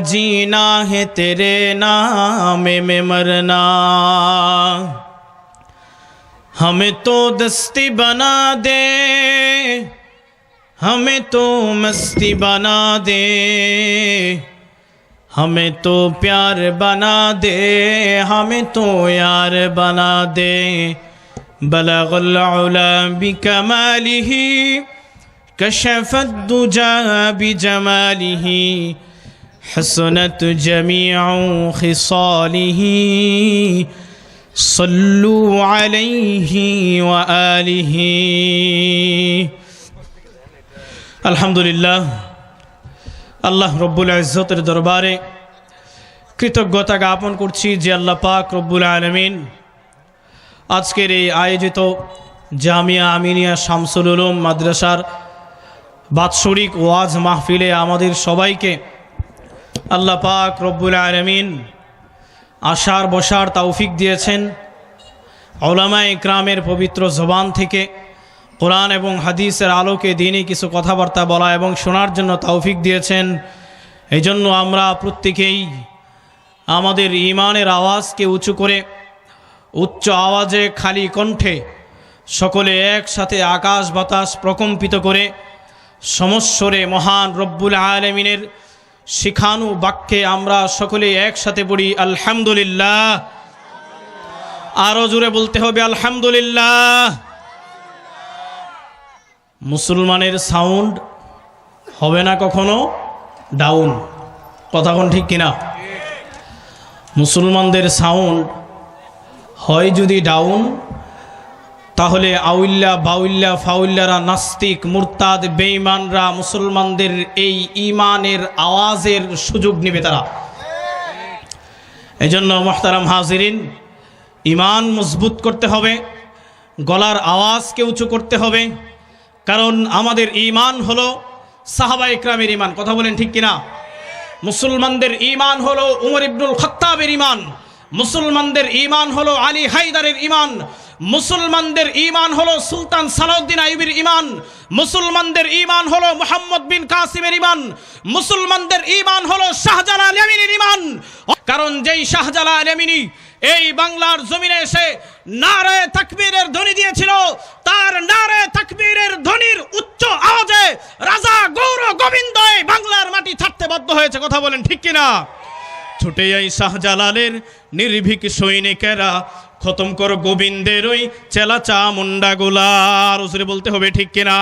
جینا ہے تیرے نام میں مرنا۔ ہمیں تو دستی بنا دے۔ ہمیں تو مستی بنا دے۔ ہمیں تو پیار بنا دے۔ ہمیں تو یار بنا دے۔ بلغ العلا بکمالہ کشف الدجا بجمالہ حسنت جميع خصاله صلوا عليه وآله الحمد لله আল্লাহ রব্বুল ইজ্জতের দরবারে কৃতজ্ঞতা জ্ঞাপন করছি যে আল্লাহ পাক রব্বুল আলমিন আজকের এই আয়োজিত জামিয়া আমিনিয়া শামসুল উলুম মাদ্রাসার বাৎসরিক ওয়াজ মাহফিলে আমাদের সবাইকে আল্লাহ পাক রব্বুল আলমিন আশার বসার তৌফিক দিয়েছেন ওলামা ইকরামের পবিত্র জবান থেকে কোরআন এবং হাদিসের আলোকে দিনে কিছু কথাবার্তা বলা এবং শোনার জন্য তৌফিক দিয়েছেন। এই জন্য আমরা প্রত্যেকেই আমাদের ইমানের আওয়াজকে উঁচু করে উচ্চ আওয়াজে খালি কণ্ঠে সকলে একসাথে আকাশ বাতাস প্রকম্পিত করে সমস্বরে মহান রব্বুল আলমিনের শিখানু বাক্যে আমরা সকলে একসাথে পড়ি, আলহামদুলিল্লাহ। আরও জোরে বলতে হবে, আলহামদুলিল্লাহ। মুসলমানের সাউন্ড হবে না কখনো? ডাউন। কথা কোন ঠিক কিনা? মুসলমানদের সাউন্ড হয় যদি ডাউন তাহলে আউল্লা বাউল্লা ফাউল্লারা নাস্তিক, মুরতাদ, বেঈমানরা, মুসলমানদের এই ইমানের আওয়াজের সুযোগ নেবে তারা। এজন্য মোহতারাম হাজিরিন ইমান মজবুত করতে হবে, গলার আওয়াজকে উঁচু করতে হবে, কারণ আমাদের ইমান হলো সাহাবা ইকরামের ইমান কথা বলেন ঠিক কিনা? মুসলমানদের ইমান হলো উমর ইবনুল খত্তাবের ইমান মুসলমানদের ইমান হলো আলী হায়দারের ইমান মুসলমানদের ইমান হলো সুলতান সালাউদ্দিন আইবির ইমান মুসলমানদের ইমান হলো মোহাম্মদ বিন কাসিমের ইমান মুসলমানদের ইমান হলো শাহজালাল ইয়ামিনীর ইমান কারণ যেই শাহজালাল ইয়ামিনী এই বাংলার জমিনে এসে নারে তাকবীরের ধ্বনি দিয়েছিল, তার নারে তাকবীরের ধ্বনির উচ্চ আওয়াজে রাজা গৌর গোবিন্দ এই বাংলার মাটি ছাড়তে বাধ্য হয়েছে, কথা বলেন ঠিক কিনা? ছুটে যাই শাহজালালের নির্ভীক সৈনিকেরা খতম করো গোবিন্দের ওই চেলা চা মুন্ডা গোলার। উসরে বলতে হবে ঠিক কিনা?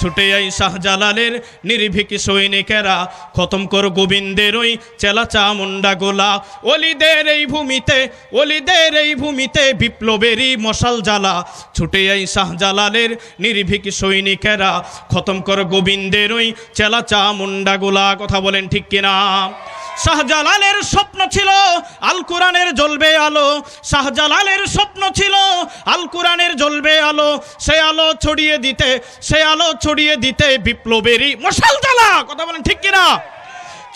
ছুটে যাই শাহজালালের নির্ভীক সৈনিকেরা, খতম কর গোবিন্দের ওই চেলা চা মুন্ডা গোলা। অলিদের এই ভূমিতে, অলিদের এই ভূমিতে বিপ্লবেরই মশাল জ্বালা। ছুটে যাই শাহজালালের নির্ভীক সৈনিকেরা, খতম কর গোবিন্দের ওই চেলা চা মুন্ডা গোলা। কথা বলেন ঠিক কিনা? শাহজালালের স্বপ্ন ছিল আল কোরআনের জ্বলবে আলো। শাহজালালের স্বপ্ন ছিল আল কোরআনের জ্বলবে আলো। সে আলো ছড়িয়ে দিতে, সে আলো ছড়িয়ে দিতে বিপ্লবেরই মশাল জ্বালা। কথা বলেন ঠিক কিনা?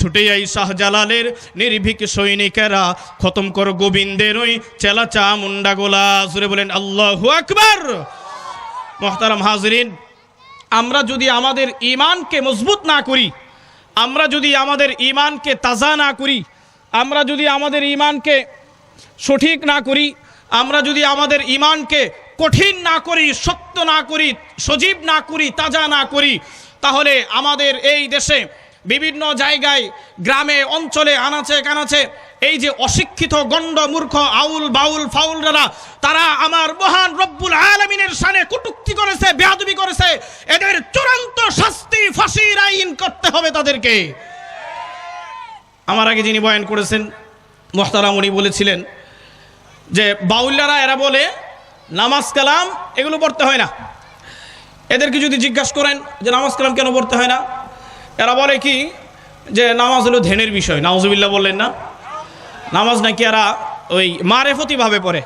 ছুটে যাই শাহজালালের নির্ভীক সৈনিকেরা, খতম কর গোবিন্দের ওই চেলা চা মুন্ডা গোলা। জুড়ে বলেন, আল্লাহু আকবার! মোহতারাম হাজরিন, আমরা যদি আমাদের ইমানকে মজবুত না করি আমরা যদি আমাদের ইমানকে তাজা না করি, আমরা যদি আমাদের ইমানকে সঠিক না করি, আমরা যদি আমাদের ইমানকে কঠিন না করি সত্য না করি, সজীব না করি, তাজা না করি, তাহলে আমাদের এই দেশে বিভিন্ন জায়গায়, গ্রামে, অঞ্চলে আনাচে কানাচে এই যে অশিক্ষিত, গণ্ড, মূর্খ, আউল, বাউল ফাউলরা তারা আমার মহান রব্বুল আলমিনের সানে কটুক্তি করেছে বেহাদুবি করেছে। এদের চূড়ান্ত শাস্তি ফাঁসির আইন করতে হবে তাদেরকে। আমার আগে যিনি বয়ান করেছেন, মোহতারাম উনি বলেছিলেন যে বাউল্লারা এরা বলে, নামাজ কালাম এগুলো পড়তে হয় না। এদেরকে যদি জিজ্ঞাসা করেন যে, নামাজ কালাম কেন পড়তে হয় না? এরা বলে কি যে নামাজ হলো ধ্যানের বিষয়, নাউজুবিল্লাহ বললেন না। নামাজ নাকি এরা ওই মারেফতিভাবে পড়ে।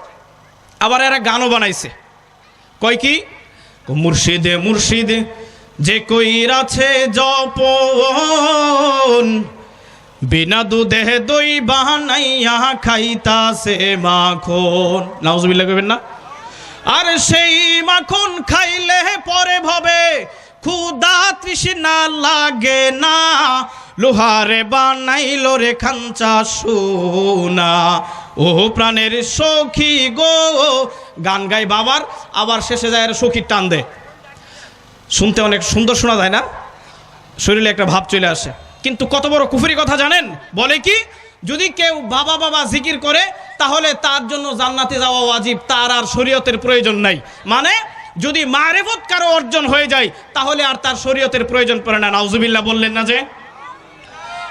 আবার এরা গানও বানাইছে। কয় কি? মুর্শিদে মুর্শিদে, যে কইরাছে জপন বিনা দুধে দই বানাইয়া খাইতাছে মাখন। নাউজুবিল্লাহ কইবেন না? আর সেই মাখন ক্ষুদা তৃষ্ণা লাগে না। লোহারে বানাইল রে খাঞ্চা সোনা। ও প্রাণের সখী গো, গান গাই বাবার, আবার শেষে যায় সখীর টান দে শুনতে অনেক সুন্দর শোনা যায় না? শরীরে একটা ভাব চলে আসে। কিন্তু কত বড় কুফুরি কথা জানেন? বলে কি, যদি কেউ বাবা বাবা জিকির করে, তাহলে তার জন্য জান্নাতে যাওয়া ওয়াজিব, তার আর শরীয়তের প্রয়োজন নাই। মানে যদি মারেফত কারও অর্জন হয়ে যায়, তাহলে আর তার শরীয়তের প্রয়োজন পড়ে না। নাউজুবিল্লাহ বললেন না যে?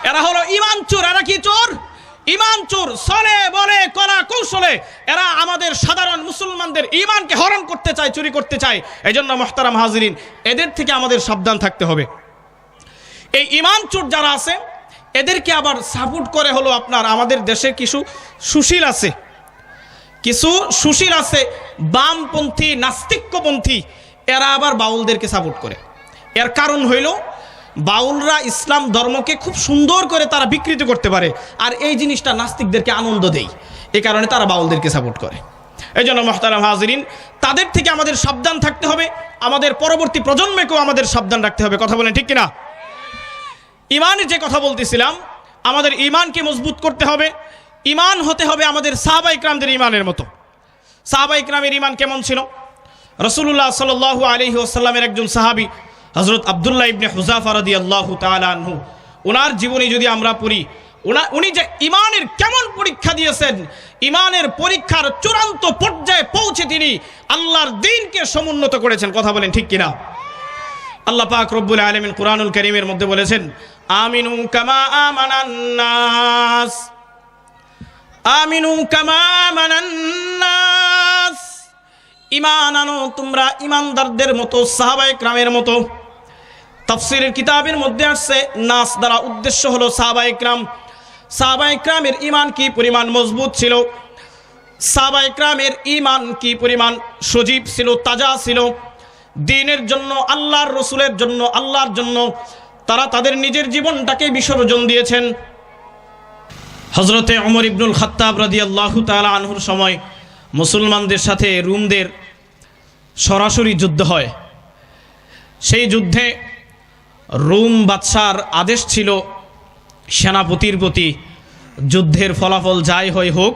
এরা হলো ইমান চোর, এরা কি চোর? ইমান চোর সলে বলে, কলা, কৌশলে। এরা আমাদের সাধারণ মুসলমানদের ইমানকে হরণ করতে চায়, চুরি করতে চায়। এই জন্য মোহতারাম হাজরিন, এদের থেকে আমাদের সাবধান থাকতে হবে। এই ইমান চোর যারা আছে, এদেরকে আবার সাপোর্ট করে হলো আপনার আমাদের দেশে কিছু সুশীল আছে। কিছু সুশীল আছে, বামপন্থী নাস্তিক্যপন্থী এরা আবার বাউলদেরকে সাপোর্ট করে। এর কারণ হইল, বাউলরা ইসলাম ধর্মকে খুব সুন্দর করে তারা বিকৃত করতে পারে, আর এই জিনিসটা নাস্তিকদেরকে আনন্দ দেয়। এ কারণে তারা বাউলদেরকে সাপোর্ট করে। এই জন্য মহতারাম হাজরিন, তাদের থেকে আমাদের সাবধান থাকতে হবে, আমাদের পরবর্তী প্রজন্মকেও আমাদের সাবধান রাখতে হবে। কথা বলেন ঠিক কিনা? ইমানের যে কথা বলতেছিলাম, আমাদের ইমানকে মজবুত করতে হবে ইমান হতে হবে আমাদের সাহাবা ইকরামদের ইমানের মতো। সাহাবা ইকরামের ইমান কেমন ছিল? রসুল্লাহ সাল আলহি আসাল্লামের একজন সাহাবি হজরত আবদুল্লাহ ইবনে হুজাফা রদি আল্লাহ তালু ওনার জীবনী যদি আমরা পড়ি ওনা উনি যে ইমানের কেমন পরীক্ষা দিয়েছেন, ইমানের পরীক্ষার চূড়ান্ত পর্যায়ে পৌঁছে তিনি আল্লাহর দিনকে সমুন্নত করেছেন। কথা বলেন ঠিক কিনা? আল্লাহ পাক রব্বুল আলমিন কোরআনুল করিমের মধ্যে বলেছেন, আমিনু কামা আমানান্নাস আমিনু কামা আমানান্নাস ইমান আনো তোমরা ইমানদারদের মতো সাহাবাই ক্রামের মতো। তাফসিরের কিতাবের মধ্যে আসছে, নাস দ্বারা উদ্দেশ্য হলো সাহাবাই ক্রাম। সাহাবাই ক্রামের ইমান কি পরিমাণ মজবুত ছিল? সাহাবাই ক্রামের ইমান কি পরিমাণ সজীব ছিল, তাজা ছিল? দিনের জন্য, আল্লাহর রসুলের জন্য, আল্লাহর জন্য তারা তাদের নিজের জীবনটাকে বিসর্জন দিয়েছেন। হজরতে অমর ইবনুল খাত্তাব রাদি আল্লাহ তালা আনহুর সময় মুসলমানদের সাথে রুমদের সরাসরি যুদ্ধ হয়। সেই যুদ্ধে রোম বাদশার আদেশ ছিল, সেনাপতির প্রতি যুদ্ধের ফলাফল যাই হয় হোক,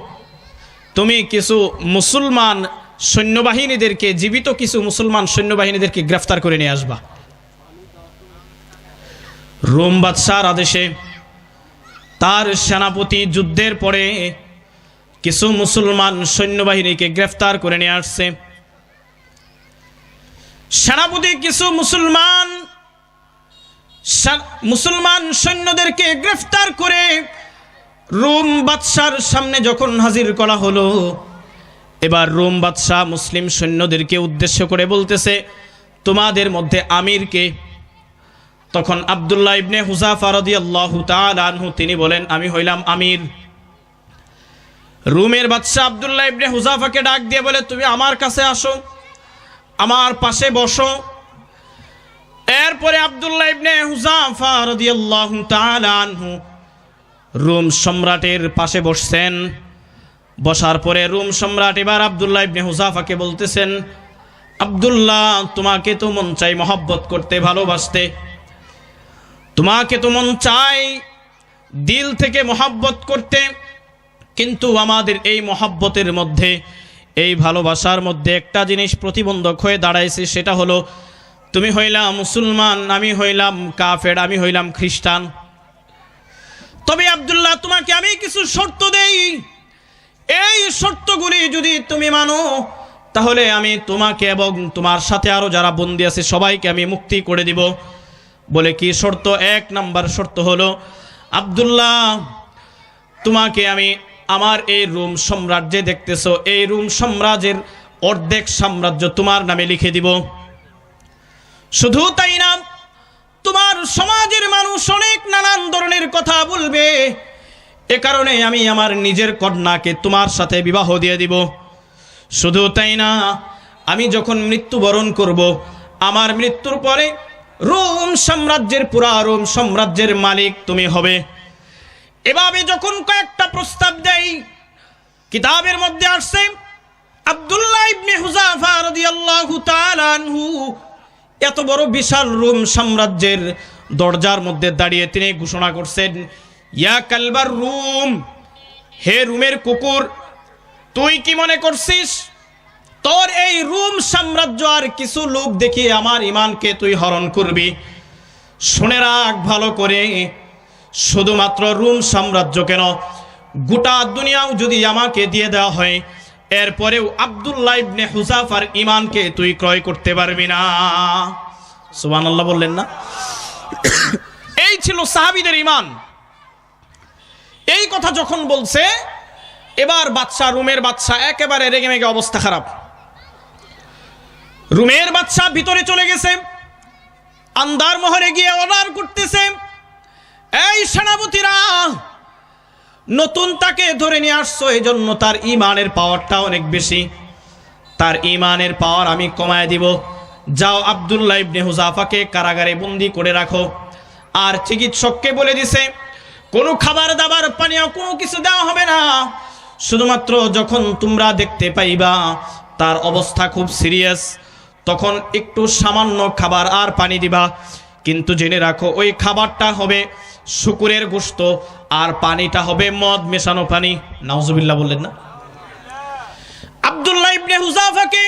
তুমি কিছু মুসলমান সৈন্যবাহিনীদেরকে, জীবিত কিছু মুসলমান সৈন্যবাহিনীদেরকে গ্রেফতার করে নিয়ে আসবা। রোম বাদশার আদেশে তার সেনাপতি যুদ্ধের পরে কিছু মুসলমান সৈন্যবাহিনীকে গ্রেফতার করে নিয়ে আসছে। সেনাপতি কিছু মুসলমান মুসলমান সৈন্যদেরকে গ্রেফতার করে রোম বাদশার সামনে যখন হাজির করা হলো, এবার রোম বাদশাহ মুসলিম সৈন্যদেরকে উদ্দেশ্য করে বলতেছে, তোমাদের মধ্যে আমিরকে তখন আবদুল্লাহ ইবনে হুজাফা রাদিয়াল্লাহু তাআলা আনহু তিনি বলেন, আমি হইলাম আমির। রুমের বাদশাহ আবদুল্লাহ ইবনে হুজাফাকে ডাক দিয়ে বলে, তুমি আমার কাছে আসো, আমার পাশে বসো। এরপরে আবদুল্লাহ ইবনে হুজাফা রাদিয়াল্লাহু তাআলা আনহু রোম সম্রাটের পাশে বসছেন। বসার পরে রোম সম্রাট এবার আবদুল্লাহ ইবনে হুজাফাকে বলতেছেন, আবদুল্লাহ, তোমাকে তো মন চাই মহব্বত করতে, ভালোবাসতে। তোমাকে তো মন চাই দিল থেকে মহাব্বত করতে, কিন্তু আমাদের এই মহাব্বতের মধ্যে, এই ভালোবাসার মধ্যে একটা জিনিস প্রতিবন্ধক হয়ে দাঁড়াইছে, সেটা হলো, তুমি হইলাম মুসলমান, আমি হইলাম কাফের, আমি হইলাম খ্রিস্টান। তবে আবদুল্লাহ, তোমাকে আমি কিছু শর্ত দেই। এই শর্তগুলি যদি তুমি মানো, তাহলে আমি তোমাকে এবং তোমার সাথে আরও যারা বন্দি আছে, সবাইকে আমি মুক্তি করে দিব। বলে কি শর্ত? এক নাম্বার শর্ত হলো, আবদুল্লাহ, তোমাকে আমি আমার এই রুম সাম্রাজ্যে দেখতেছো। এই রুম সাম্রাজ্যের অর্ধেক সাম্রাজ্য তোমার নামে লিখে দিব। শুধু তাই না, তোমার সমাজের মানুষ অনেক নানান ধরনের কথা বলবে। এ কারণে আমি আমার নিজের কন্যাকে তোমার সাথে বিবাহ দিয়ে দিব। শুধু তাই না, আমি যখন মৃত্যুবরণ করব, আমার মৃত্যুর পরে রোম সাম্রাজ্যের পুরা রোম সাম্রাজ্যের মালিক তুমি হবে। এভাবে যখন কয়েকটা প্রস্তাব দেয়, কিতাবের মধ্যে আসছে, আব্দুল্লাহ ইবনে হুজাফা রাদিয়াল্লাহু তাআলা আনহু এত বড় বিশাল রোম সাম্রাজ্যের দরজার মধ্যে দাঁড়িয়ে তিনি ঘোষণা করছেন, ইয়া কালবার রুম, হে রুমের কুকুর, তুই কি মনে করছিস তোর এই রুম সাম্রাজ্য আর কিছু লোক দেখিয়ে আমার ইমানকে তুই হরণ করবি। শুনে রাখ ভালো করে, শুধুমাত্র রুম সাম্রাজ্য কেন? গোটা দুনিয়াও যদি আমাকে দিয়ে দেওয়া হয়, এরপরেও আবদুল্লাহ ইবনে হুজাফার ইমানকে তুই ক্রয় করতে পারবি না। সুবহানাল্লাহ বললেন না? এই ছিল সাহাবীদের ইমান এই কথা যখন বলছে, এবার বাচ্চা রুমের বাচ্চা একেবারে রেগে মেগে অবস্থা খারাপ। রুমের বাচ্চা ভিতরে চলে গেছে। আন্দার মহরে গিয়ে অর্ডার করতেছে। এই সেনাপতিরা, নতুন তাকে ধরে নিয়ে আসছো এই জন্য তার ইমানের পাওয়ারটা অনেক বেশি। তার ইমানের পাওয়ার আমি কমায় দিব। যাও আবদুল্লাহ ইবনে হুজাফাকে কারাগারে বন্দি করে রাখো। আর চিকিৎসককে বলে দিছে, কোনো খাবার দাবার, পানীয় কোনো কিছু দেওয়া হবে না। শুধুমাত্র যখন তোমরা দেখতে পাইবা, তার অবস্থা খুব সিরিয়াস। তখন একটু সামান্য খাবার আর পানি দিবা। কিন্তু জেনে রাখো, ওই খাবারটা হবে শুকুরের গোস্ত আর পানিটা হবে মদ, মেশানো পানি। নাউজুবিল্লাহ বললেন না? আব্দুল্লাহ ইবনে হুজাফাকে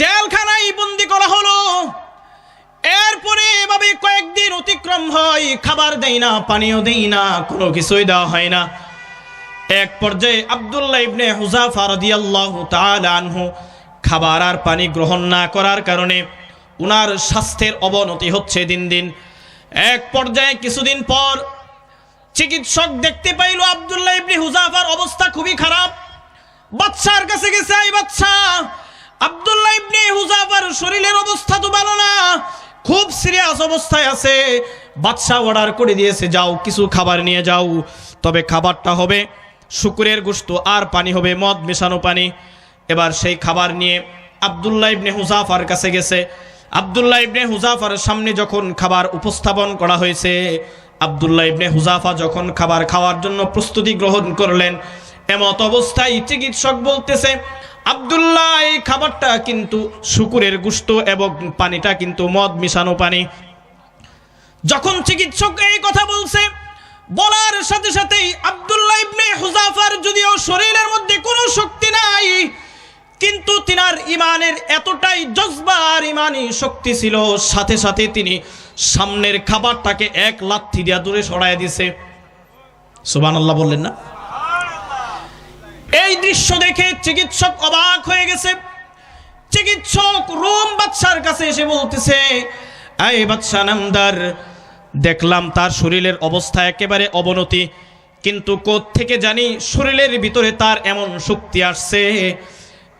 জেলখানায় বন্দি করা হলো। এরপরে এভাবে কয়েকদিন অতিক্রম হয়, খাবার দেই না, পানিও দেই না, কোনো কিছুই দেওয়া হয় না। এক পর্যায়ে আব্দুল্লাহ ইবনে হুজাফা রাদিয়াল্লাহু তাআলা আনহু খাবার আর পানি গ্রহণ না করার কারণে উনার স্বাস্থ্যের অবনতি হচ্ছে দিন দিন। এক পর্যায়ে কিছুদিন পর চিকিৎসক দেখতে পাইল আব্দুল্লাহ ইবনে হুজাফার অবস্থা খুবই খারাপ। বাচ্চার কাছে গেছে এই বাচ্চা আব্দুল্লাহ ইবনে হুজাফার শরীরের অবস্থা তো ভালো না, খুব সিরিয়াস অবস্থায় আছে। বাচ্চা অর্ডার করে দিয়েছে, যাও, কিছু খাবার নিয়ে যাও, তবে খাবারটা হবে শুকুরের গোস্ত আর পানি হবে, মদ মেশানো পানি। এবার সেই খাবার নিয়ে আব্দুল্লাহ ইবনে হুজাফার কাছে গেছে। আব্দুল্লাহ ইবনে হুজাফার সামনে যখন খাবার উপস্থাপন করা হয়েছে, আব্দুল্লাহ ইবনে হুজাফা যখন খাবার খাওয়ার জন্য প্রস্তুতি গ্রহণ করলেন, এমত অবস্থায় চিকিৎসক বলতেছে, আব্দুল্লাহ, এই খাবারটা কিন্তু শুকুরের গুস্ত এবং পানিটা কিন্তু মদ মিশানো পানি। যখন চিকিৎসক এই কথা বলছে, বলার সাথে সাথেই আব্দুল্লাহ ইবনে হুজাফার যদিও শরীরের মধ্যে কোনো শক্তি নাই কিন্তু তিনার ইমানের এতটাই জজবা আর ইমানি শক্তি ছিল, সাথে সাথে তিনি সামনের খাবারটাকে এক লাথি দিয়া দূরে সরাই দিছে। সুবহানাল্লাহ বললেন না? এই দৃশ্য দেখে চিকিৎসক অবাক হয়ে গেছে। চিকিৎসক রোম বাচ্চার কাছে এসে বলতেছে, এই বাচ্চা নামদার, দেখলাম তার শরীরের অবস্থা একেবারে অবনতি, কিন্তু থেকে জানি শরীরের ভিতরে তার এমন শক্তি আসছে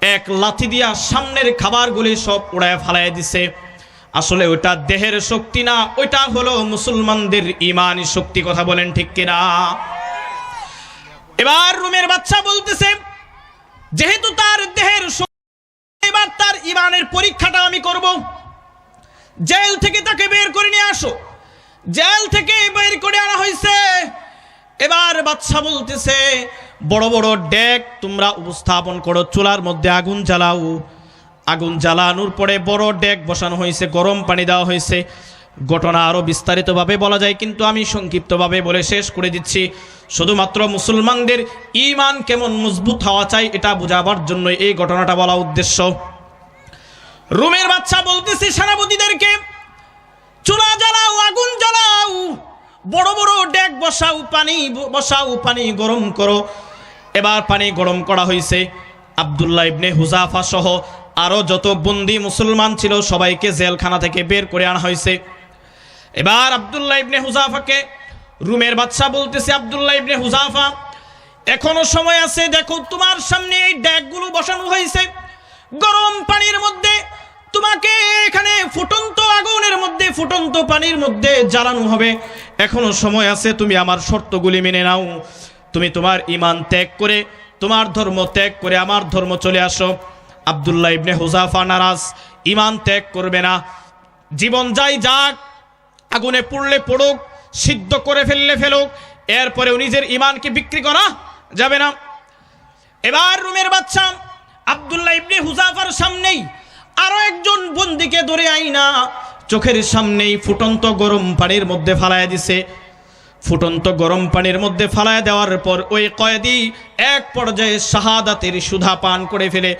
এক লাথি দিয়া সামনের খাবারগুলি সব উড়ায় ফালাই দিছে। আসলে ওটা দেহের শক্তি না ওইটা হলো মুসলমানদের ইমানি শক্তি, কথা বলেন ঠিক কিনা? এবার রুমের বাচ্চা বলতেছে, যেহেতু তার দেহের এবার তার ইমানের পরীক্ষাটা আমি করব। জেল থেকে তাকে বের করে নিয়ে আসো। জেল থেকে বের করে আনা হয়েছে। এবার বাচ্চা বলতেছে বড় বড় ডেক তোমরা উপস্থাপন করো, চুলার মধ্যে আগুন জ্বালাও। আগুন জ্বালানোর পরে বড় ডেক বসানো হয়েছে, গরম পানি দেওয়া হয়েছে। ঘটনা আরও বিস্তারিতভাবে বলা যায়, কিন্তু আমি সংক্ষিপ্তভাবে বলে শেষ করে দিচ্ছি। শুধুমাত্র মুসলমানদের ইমান কেমন মজবুত হওয়া চাই, এটা বোঝাবার জন্য এই ঘটনাটা বলা উদ্দেশ্য। রুমের বাচ্চা বলতেছে সেনাপতিদেরকে, চুলা জ্বালাও, আগুন জ্বালাও, বড় বড় ডেক বসাও, পানি বসাও, পানি গরম করো। এবার পানি গরম করা হয়েছে আবদুল্লাহ ইবনে হুজাফা সহ আরও যত বন্দি মুসলমান ছিল সবাইকে জেলখানা থেকে বের করে আনা হয়েছে এবার আবদুল্লাহ ইবনে হুজাফাকে রুমের বাদশা বলতেছে, আবদুল্লাহ ইবনে হুজাফা, এখনও সময় আছে, দেখো তোমার সামনে এই ড্যাগগুলো বসানো হয়েছে গরম পানির মধ্যে তোমাকে এখানে ফুটন্ত আগুনের মধ্যে, ফুটন্ত পানির মধ্যে জ্বালানো হবে। এখনও সময় আছে, তুমি আমার শর্তগুলি মেনে নাও। তুমি তোমার ইমান ত্যাগ করে, তোমার ধর্ম ত্যাগ করে আমার ধর্ম চলে আসো। আবদুল্লাহ ইবনে হুজাফা নারাজ ইমান ত্যাগ করবে না। জীবন যাই যাক, আগুনে পড়লে পড়ুক, সিদ্ধ করে ফেললে ফেলুক এরপরেও নিজের ইমানকে বিক্রি করা যাবে না। এবার রুমের বাচ্চা আবদুল্লাহ ইবনে হুজাফার সামনেই আরও একজন বন্দিকে ধরে আইনা, চোখের সামনেই ফুটন্ত গরম পানির মধ্যে ফালায় দিছে। ফুটন্ত গরম পানির মধ্যে ফালায় দেওয়ার পর ওই কয়েদি এক পর্যায়ে শাহাদাতের সুধা পান করে ফেলে।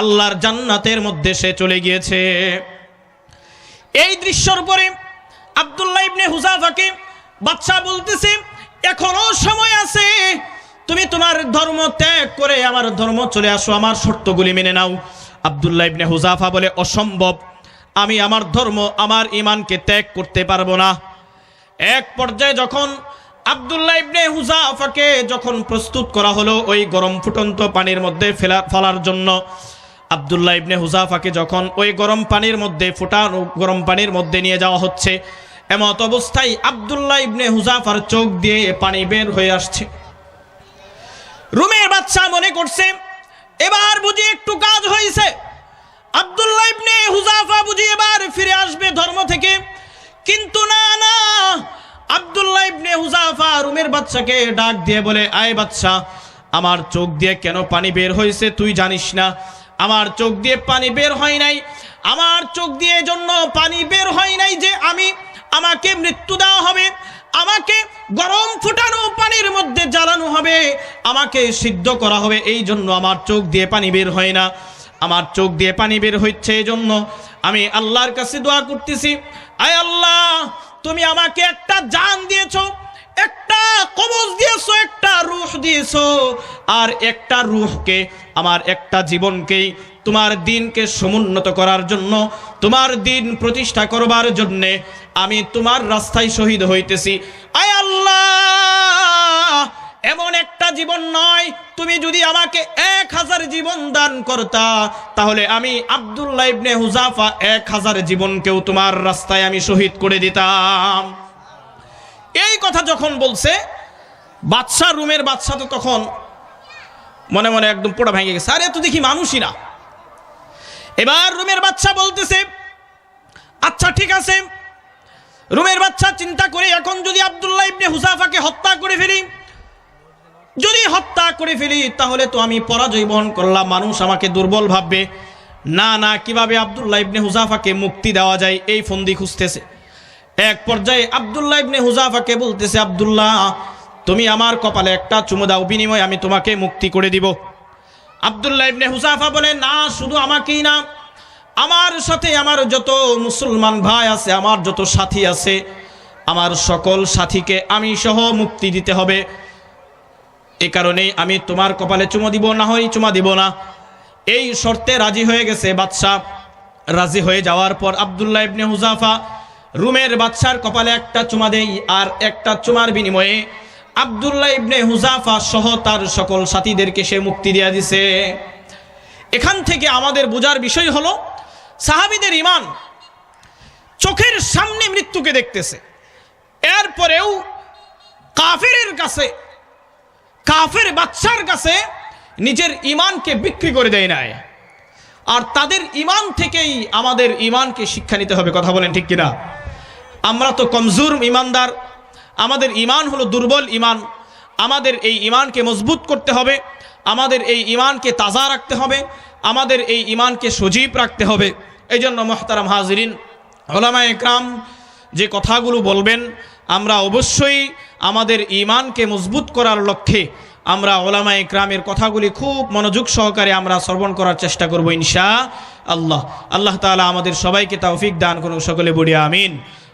আল্লাহর জান্নাতের মধ্যে সে চলে গিয়েছে। এই দৃশ্যর পরে আব্দুল্লাহ ইবনে হুজাফাকে বাদশা বলতেছে, এখনও সময় আছে। তুমি তোমার ধর্ম ত্যাগ করে আমার ধর্ম চলে আসো, আমার শর্তগুলি মেনে নাও। আব্দুল্লাহ ইবনে হুজাফা বলে, অসম্ভব। আমি আমার ধর্ম, আমার ইমানকে ত্যাগ করতে পারব না। এক পর্যায়ে যখন আব্দুল্লাহ ইবনে হুজাফাকে যখন প্রস্তুত করা হলো, ওই গরম ফুটন্ত পানির মধ্যে ফেলা ফেলার জন্য, আব্দুল্লাহ ইবনে হুজাফাকে যখন ওই গরম পানির মধ্যে ফুটানো গরম পানির মধ্যে নিয়ে যাওয়া হচ্ছে, এমত অবস্থায় আব্দুল্লাহ ইবনে হুজাফার চোখ দিয়ে পানি বের হয়ে আসছে। রুমের বাচ্চা মনে করছে, এবার বুঝি একটু কাজ হয়েছে আব্দুল্লাহ ইবনে হুজাফা বুঝি এবার ফিরে আসবে ধর্ম থেকে কিন্তু না না আব্দুল্লাহ ইবনে হুজাফা রুমের বাচ্চাকে ডাক দিয়ে বলে, আয় বাচ্চা, আমার চোখ দিয়ে কেন পানি বের হয়েছে তুই জানিস না? আমার চোখ দিয়ে পানি বের হয় নাই। আমার চোখ দিয়ে জন্য পানি বের হয় নাই যে আমি আমাকে মৃত্যু দেওয়া হবে। আমাকে গরম ফুটানো পানির মধ্যে জ্বালানো হবে। আমাকে সিদ্ধ করা হবে। এই জন্য আমার চোখ দিয়ে পানি বের হয় না। আমার চোখ দিয়ে পানি বের হচ্ছে এই জন্য আমি আল্লাহর কাছে দোয়া করতেছি। আয় আল্লাহ, তুমি আমাকে একটা জান দিয়েছ। একটা কবজ দিয়েছ, একটা রুহ দিয়েছ। আর একটা রুহকে, আমার একটা জীবনকেই তোমার দিনকে সমুন্নত করার জন্য, তোমার দিন প্রতিষ্ঠা করবার জন্যে আমি তোমার রাস্তায় শহীদ হইতেছি। আয় আল্লাহ! এমন একটা জীবন নয়, তুমি যদি আমাকে এক হাজার জীবন দান করতা, তাহলে আমি আব্দুল্লাহ ইবনে হুজাফা এক হাজার জীবনকেও তোমার রাস্তায় আমি শহীদ করে দিতাম। এই কথা যখন বলছে বাদশা রুমের বাদশা তো তখন মনে মনে একদম পোড়া ভেঙে গেছে। আরে তো দেখি মানুষই না এবার রুমের বাচ্চা বলতেছে আচ্ছা ঠিক আছে। রুমের বাচ্চা চিন্তা করে, এখন যদি আব্দুল্লাহ ইবনে হুসাফাকে হত্যা করে ফেলি, যদি হত্যা করে ফেলি, তাহলে তো আমি পরাজয় বহন করলাম। মানুষ আমাকে দুর্বল ভাববে। না না, কীভাবে আব্দুল্লাহ ইবনে হুজাফাকে মুক্তি দেওয়া যায়, এই ফন্দি খুঁজতেছে। এক পর্যায়ে আব্দুল্লাহ ইবনে হুজাফাকে বলতেছে, আবদুল্লাহ, তুমি আমার কপালে একটা চুমু দাও, বিনিময় আমি তোমাকে মুক্তি করে দিব। আব্দুল্লাহ ইবনে হুজাফা বলে না, শুধু আমাকেই না। আমার সাথে আমার যত মুসলমান ভাই আছে, আমার যত সাথী আছে, আমার সকল সাথীকে আমি সহ মুক্তি দিতে হবে। এ কারণেই আমি তোমার কপালে চুমো দিব, না হয় চুমা দিব না। এই শর্তে রাজি হয়ে গেছে বাদশাহ। রাজি হয়ে যাওয়ার পর আবদুল্লাহ ইবনে হুজাফা রুমের বাদশার কপালে একটা চুমা দেই আর একটা চুমার বিনিময়ে আবদুল্লাহ ইবনে হুজাফা সহ তার সকল সাথীদেরকে সে মুক্তি দিয়ে দিছে। এখান থেকে আমাদের বোঝার বিষয় হলো, সাহাবিদের ইমান চোখের সামনে মৃত্যুকে দেখতেছে। এরপরেও কাফেরের কাছে, কাফের বাচ্চার কাছে নিজের ইমানকে বিক্রি করে দেয় নাই। আর তাদের ইমান থেকেই আমাদের ইমানকে শিক্ষা নিতে হবে, কথা বলেন ঠিক কিনা? আমরা তো কমজোর ইমানদার। আমাদের ইমান হলো দুর্বল ইমান। আমাদের এই ইমানকে মজবুত করতে হবে। আমাদের এই ইমানকে তাজা রাখতে হবে। আমাদের এই ইমানকে সজীব রাখতে হবে। এই জন্য মোহতারাম হাজরিন ওলামা একরাম যে কথাগুলো বলবেন, আমরা অবশ্যই আমাদের ইমানকে মজবুত করার লক্ষ্যে আমরা ওলামা ইকরামের কথাগুলি খুব মনোযোগ সহকারে আমরা শ্রবণ করার চেষ্টা করব ইনশা আল্লাহ। আল্লাহ তাআলা আমাদের সবাইকে তৌফিক দান করুন। সকলে বলি আমিন।